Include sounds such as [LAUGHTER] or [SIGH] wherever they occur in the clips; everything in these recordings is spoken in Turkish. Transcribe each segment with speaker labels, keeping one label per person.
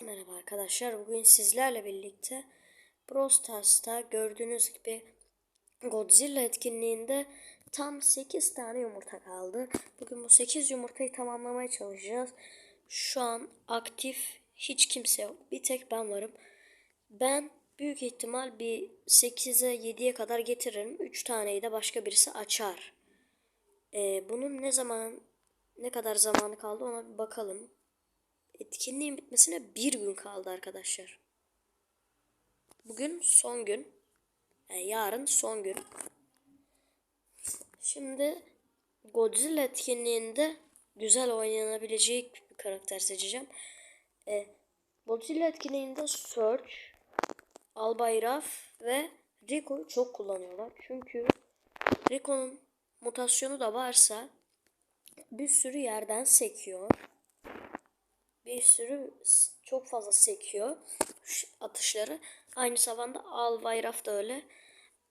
Speaker 1: Merhaba arkadaşlar. Bugün sizlerle birlikte Brawl Stars'ta gördüğünüz gibi Godzilla etkinliğinde tam 8 tane yumurta kaldı. Bugün bu 8 yumurtayı tamamlamaya çalışacağız. Şu an aktif hiç kimse yok. Bir tek ben varım. Ben büyük ihtimal bir 8'e 7'ye kadar getiririm. 3 taneyi de başka birisi açar. Ee, bunun ne zaman ne kadar zamanı kaldı ona bir bakalım. Etkinliğin bitmesine bir gün kaldı arkadaşlar. Bugün son gün. Yani yarın son gün. Şimdi Godzilla etkinliğinde güzel oynanabilecek bir karakter seçeceğim. E, Godzilla etkinliğinde Surge, Albayraf ve Rico'yu çok kullanıyorlar. Çünkü Rico'nun mutasyonu da varsa bir sürü yerden sekiyor bir sürü çok fazla sekiyor atışları. Aynı zamanda Alvayraf da öyle.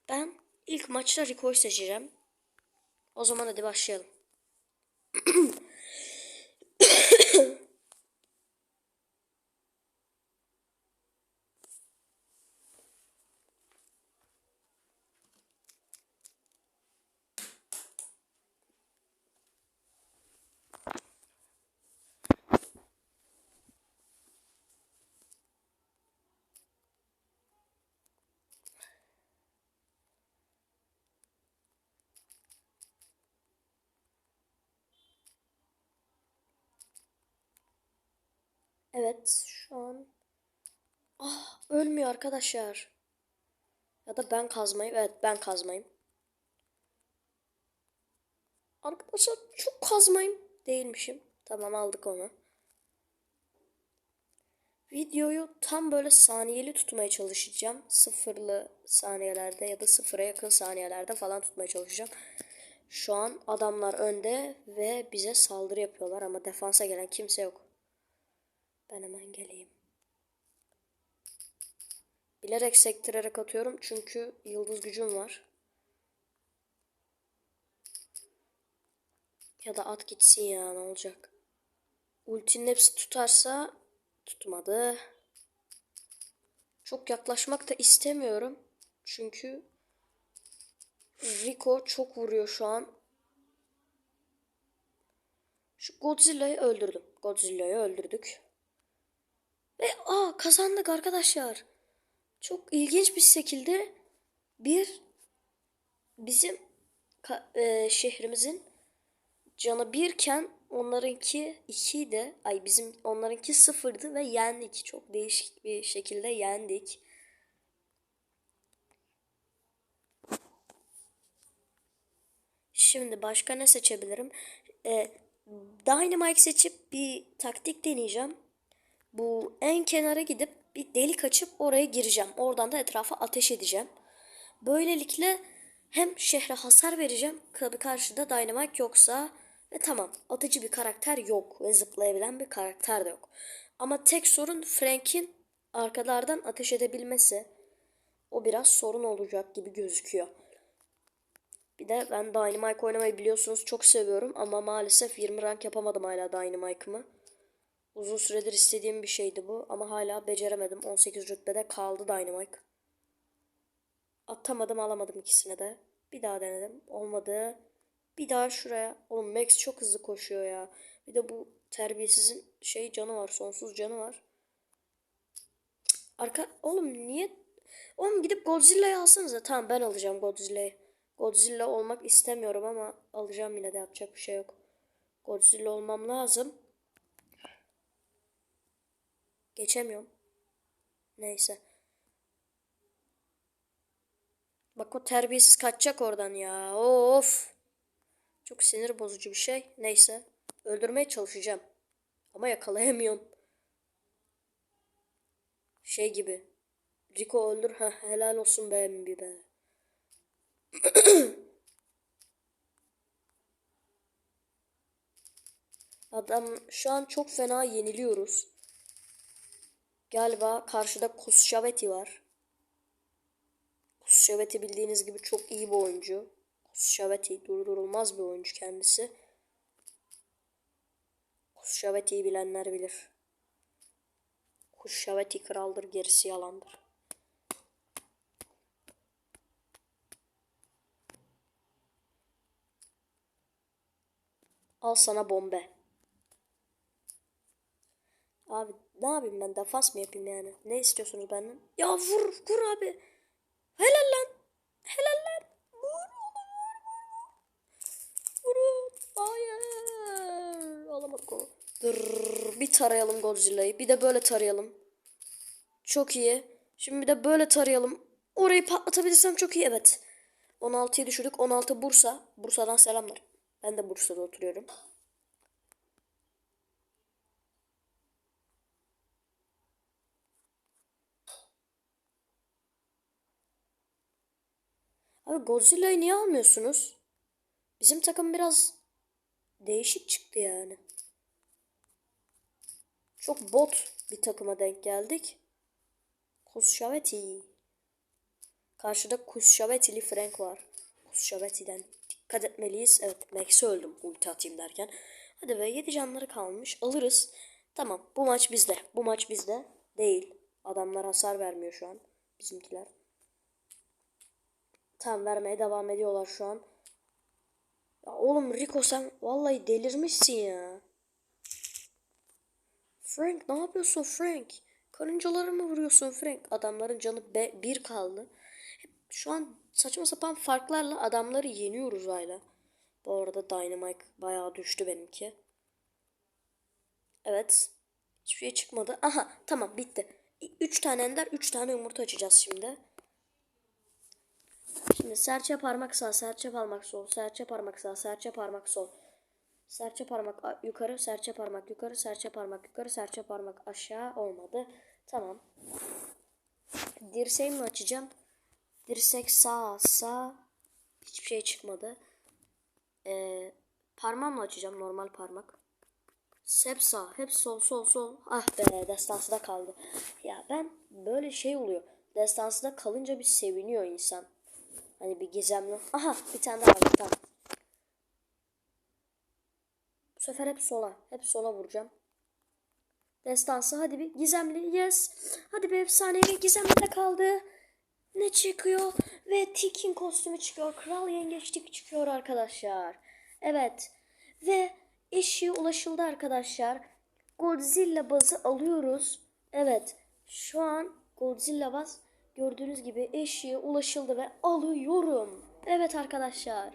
Speaker 1: Ben ilk maçta Rico'yu seçeceğim. O zaman hadi başlayalım. [CLEARS THROAT] Evet şu an ah ölmüyor arkadaşlar. Ya da ben kazmayayım. Evet ben kazmayayım. Arkadaşlar çok kazmayayım değilmişim. Tamam aldık onu. Videoyu tam böyle saniyeli tutmaya çalışacağım. Sıfırlı saniyelerde ya da sıfıra yakın saniyelerde falan tutmaya çalışacağım. Şu an adamlar önde ve bize saldırı yapıyorlar ama defansa gelen kimse yok. Ben hemen geleyim. Bilerek sektirerek atıyorum çünkü yıldız gücüm var. Ya da at gitsin ya ne olacak. Ultinin hepsi tutarsa tutmadı. Çok yaklaşmak da istemiyorum. Çünkü Rico çok vuruyor şu an. Şu Godzilla'yı öldürdüm. Godzilla'yı öldürdük. Ve aa kazandık arkadaşlar. Çok ilginç bir şekilde bir bizim e, şehrimizin canı birken onlarınki ikiydi. Ay bizim onlarınki sıfırdı ve yendik. Çok değişik bir şekilde yendik. Şimdi başka ne seçebilirim? Ee, Dynamite seçip bir taktik deneyeceğim bu en kenara gidip bir delik açıp oraya gireceğim. Oradan da etrafa ateş edeceğim. Böylelikle hem şehre hasar vereceğim. Tabi karşıda Dynamite yoksa ve tamam atıcı bir karakter yok ve zıplayabilen bir karakter de yok. Ama tek sorun Frank'in arkalardan ateş edebilmesi. O biraz sorun olacak gibi gözüküyor. Bir de ben Dynamite oynamayı biliyorsunuz çok seviyorum ama maalesef 20 rank yapamadım hala Dynamite'ımı. Uzun süredir istediğim bir şeydi bu ama hala beceremedim. 18 rütbede kaldı Dynamite. Atamadım alamadım ikisine de. Bir daha denedim. Olmadı. Bir daha şuraya. Oğlum Max çok hızlı koşuyor ya. Bir de bu terbiyesizin şey canı var. Sonsuz canı var. Arka oğlum niye? Oğlum gidip Godzilla'yı alsanıza. Tamam ben alacağım Godzilla'yı. Godzilla olmak istemiyorum ama alacağım yine de yapacak bir şey yok. Godzilla olmam lazım. Geçemiyorum. Neyse. Bak o terbiyesiz kaçacak oradan ya. Of. Çok sinir bozucu bir şey. Neyse. Öldürmeye çalışacağım. Ama yakalayamıyorum. Şey gibi. Rico öldür. ha helal olsun be Embi be. [CLEARS THROAT] Adam şu an çok fena yeniliyoruz. Galiba karşıda Kusşaveti var. Kusşaveti bildiğiniz gibi çok iyi bir oyuncu. Kusşaveti durdurulmaz bir oyuncu kendisi. Kusşaveti'yi bilenler bilir. Kuşşaveti kraldır gerisi yalandır. Al sana bombe. Abi ne yapayım ben defans mı yapayım yani? Ne istiyorsunuz benden? Ya vur vur abi. Helal lan. Helal lan. Vur vur vur. Vurun. Hayır. Alamadık onu. Dur, bir tarayalım Godzilla'yı. Bir de böyle tarayalım. Çok iyi. Şimdi bir de böyle tarayalım. Orayı patlatabilirsem çok iyi. Evet. 16'yı düşürdük. 16 Bursa. Bursa'dan selamlar. Ben de Bursa'da oturuyorum. Abi Godzilla'yı niye almıyorsunuz? Bizim takım biraz değişik çıktı yani. Çok bot bir takıma denk geldik. Kushaweti. Karşıda Kushaweti'li Frank var. Kushaweti'den dikkat etmeliyiz. Evet Max'i öldüm ulti atayım derken. Hadi be 7 canları kalmış. Alırız. Tamam bu maç bizde. Bu maç bizde. Değil. Adamlar hasar vermiyor şu an. Bizimkiler. Tam vermeye devam ediyorlar şu an. Ya oğlum Rico sen vallahi delirmişsin ya. Frank ne yapıyorsun Frank? Karıncaları mı vuruyorsun Frank? Adamların canı be, bir kaldı. Şu an saçma sapan farklarla adamları yeniyoruz hala. Bu arada Dynamite bayağı düştü benimki. Evet. Hiçbir şey çıkmadı. Aha tamam bitti. 3 tane ender 3 tane yumurta açacağız şimdi. Şimdi serçe parmak sağ, serçe parmak sol, serçe parmak sağ, serçe parmak sol. Serçe parmak yukarı, serçe parmak yukarı, serçe parmak yukarı, serçe parmak aşağı olmadı. Tamam. Dirseğimi açacağım. Dirsek sağ, sağ. Hiçbir şey çıkmadı. Ee, parmağımla açacağım normal parmak. Hep sağ, hep sol, sol, sol. Ah be, destansıda kaldı. Ya ben böyle şey oluyor. Destansıda kalınca bir seviniyor insan. Hani bir gizemli. Aha bir tane daha var. Tamam. Bu sefer hep sola. Hep sola vuracağım. Destansı hadi bir gizemli. Yes. Hadi bir efsanevi gizemli de kaldı. Ne çıkıyor? Ve Tik'in kostümü çıkıyor. Kral yengeç Tik çıkıyor arkadaşlar. Evet. Ve eşiğe ulaşıldı arkadaşlar. Godzilla bazı alıyoruz. Evet. Şu an Godzilla baz gördüğünüz gibi eşiğe ulaşıldı ve alıyorum. Evet arkadaşlar.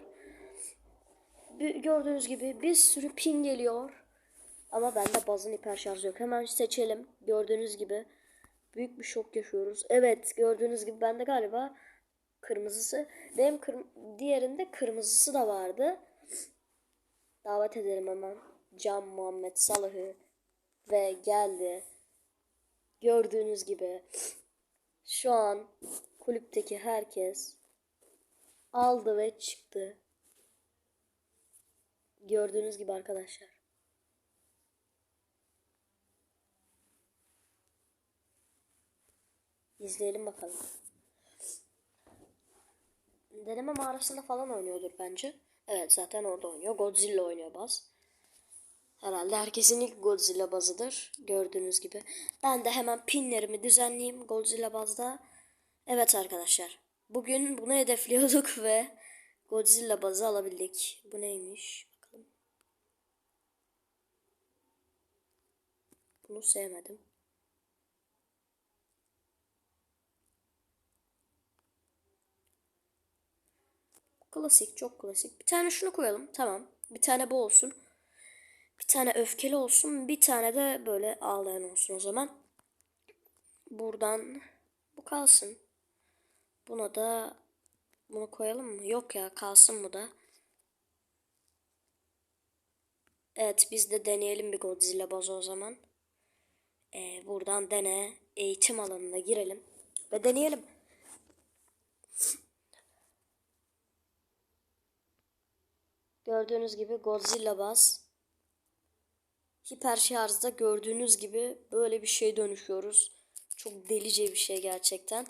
Speaker 1: Gördüğünüz gibi bir sürü pin geliyor. Ama bende bazın hiper şarjı yok. Hemen seçelim. Gördüğünüz gibi büyük bir şok yaşıyoruz. Evet gördüğünüz gibi bende galiba kırmızısı. Benim kır diğerinde kırmızısı da vardı. Davet ederim hemen. Can Muhammed Salah'ı ve geldi. Gördüğünüz gibi şu an kulüpteki herkes aldı ve çıktı. Gördüğünüz gibi arkadaşlar. İzleyelim bakalım. Deneme mağarasında falan oynuyordur bence. Evet zaten orada oynuyor. Godzilla oynuyor baz. Herhalde herkesin ilk Godzilla bazıdır. Gördüğünüz gibi. Ben de hemen pinlerimi düzenleyeyim Godzilla bazda. Evet arkadaşlar. Bugün bunu hedefliyorduk [LAUGHS] ve Godzilla bazı alabildik. Bu neymiş? Bakalım. Bunu sevmedim. Klasik, çok klasik. Bir tane şunu koyalım. Tamam. Bir tane bu olsun. Bir tane öfkeli olsun. Bir tane de böyle ağlayan olsun o zaman. Buradan bu kalsın. Buna da bunu koyalım mı? Yok ya kalsın bu da. Evet biz de deneyelim bir Godzilla bozu o zaman. Ee, buradan dene eğitim alanına girelim ve deneyelim. Gördüğünüz gibi Godzilla bas. Hiper şarjda gördüğünüz gibi böyle bir şey dönüşüyoruz. Çok delice bir şey gerçekten.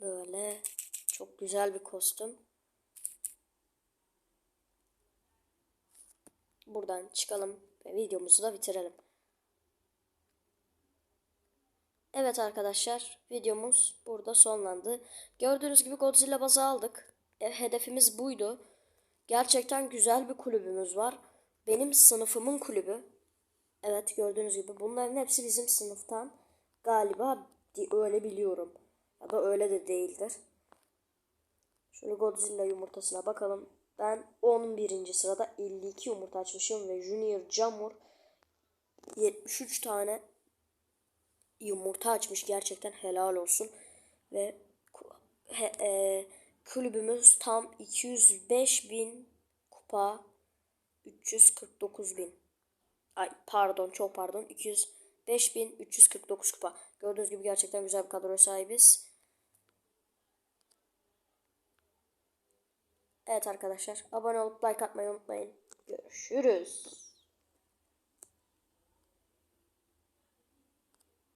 Speaker 1: Böyle çok güzel bir kostüm. Buradan çıkalım ve videomuzu da bitirelim. Evet arkadaşlar videomuz burada sonlandı. Gördüğünüz gibi Godzilla bazı aldık. E, hedefimiz buydu. Gerçekten güzel bir kulübümüz var. Benim sınıfımın kulübü. Evet gördüğünüz gibi bunların hepsi bizim sınıftan. Galiba öyle biliyorum. Ya da öyle de değildir. Şöyle Godzilla yumurtasına bakalım. Ben 11. sırada 52 yumurta açmışım ve Junior Jamur 73 tane yumurta açmış. Gerçekten helal olsun. Ve he- e, kulübümüz tam 205 bin kupa 349 bin. Ay pardon çok pardon 205 bin 349 kupa. Gördüğünüz gibi gerçekten güzel bir kadroya sahibiz. Evet arkadaşlar abone olup like atmayı unutmayın. Görüşürüz.